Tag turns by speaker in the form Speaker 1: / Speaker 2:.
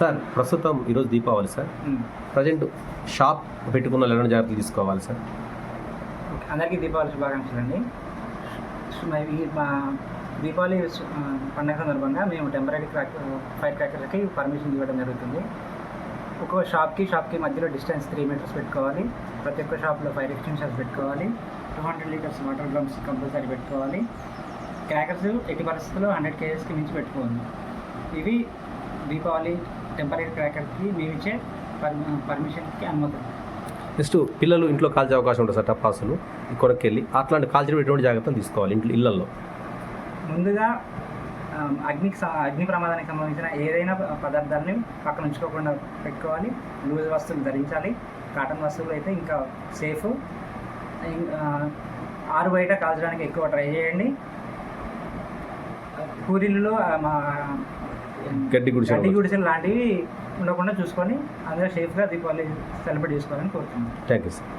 Speaker 1: Sir ప్రస్తుతం ఈరోజు Deepavali sir. Present shop పెట్టుకున్న ఎలాంటి జాగ్రత్తలు తీసుకోవాలి సార్.
Speaker 2: అందరికీ దీపావళి శుభాకాంక్షలు అండి. మా దీపావళి పండగ సందర్భంగా మేము టెంపరీ క్రాక్ ఫైర్ క్రాకర్స్కి పర్మిషన్ ఇవ్వడం జరుగుతుంది. ఒక్కో షాప్కి షాప్కి మధ్యలో డిస్టెన్స్ త్రీ మీటర్స్ పెట్టుకోవాలి. ప్రతి ఒక్క షాప్లో ఫైర్ ఎక్స్టెన్షన్స్ పెట్టుకోవాలి. Two hundred litres water drums compulsory పెట్టుకోవాలి. క్రాకర్స్ ఎట్టి పరిస్థితుల్లో హండ్రెడ్ కేజెస్కి మించి పెట్టుకోవాలి ఇవి దీపావళి టెంపరీ క్రాకర్కి మేము ఇచ్చే పర్మి పర్మిషన్కి అనుమతులు.
Speaker 1: నెక్స్ట్ పిల్లలు ఇంట్లో కాల్చే అవకాశం ఉంటుంది సార్ టపాసులు కొరకెళ్ళి అట్లాంటి కాల్చడం ఎటువంటి జాగ్రత్తలు తీసుకోవాలి ఇంట్లో ఇళ్ళలో
Speaker 2: ముందుగా అగ్నికి స- అగ్ని ప్రమాదానికి సంబంధించిన ఏదైనా పదార్థాలని పక్కన ఉంచుకోకుండా పెట్టుకోవాలి. లూజ్ వస్తువులు ధరించాలి. కాటన్ వస్తువులు అయితే ఇంకా సేఫ్. ఆరు బయట కాల్చడానికి ఎక్కువ ట్రై చేయండి. పూరీలలో మా
Speaker 1: గడ్డి గుడిసెలు
Speaker 2: గడ్డి గుడిసెలు లాంటివి ఉండకుండా చూసుకొని అందరూ సేఫ్గా దీపావళి సెలబ్రేట్ చేసుకోవాలని కోరుతున్నాను.
Speaker 1: Thank you sir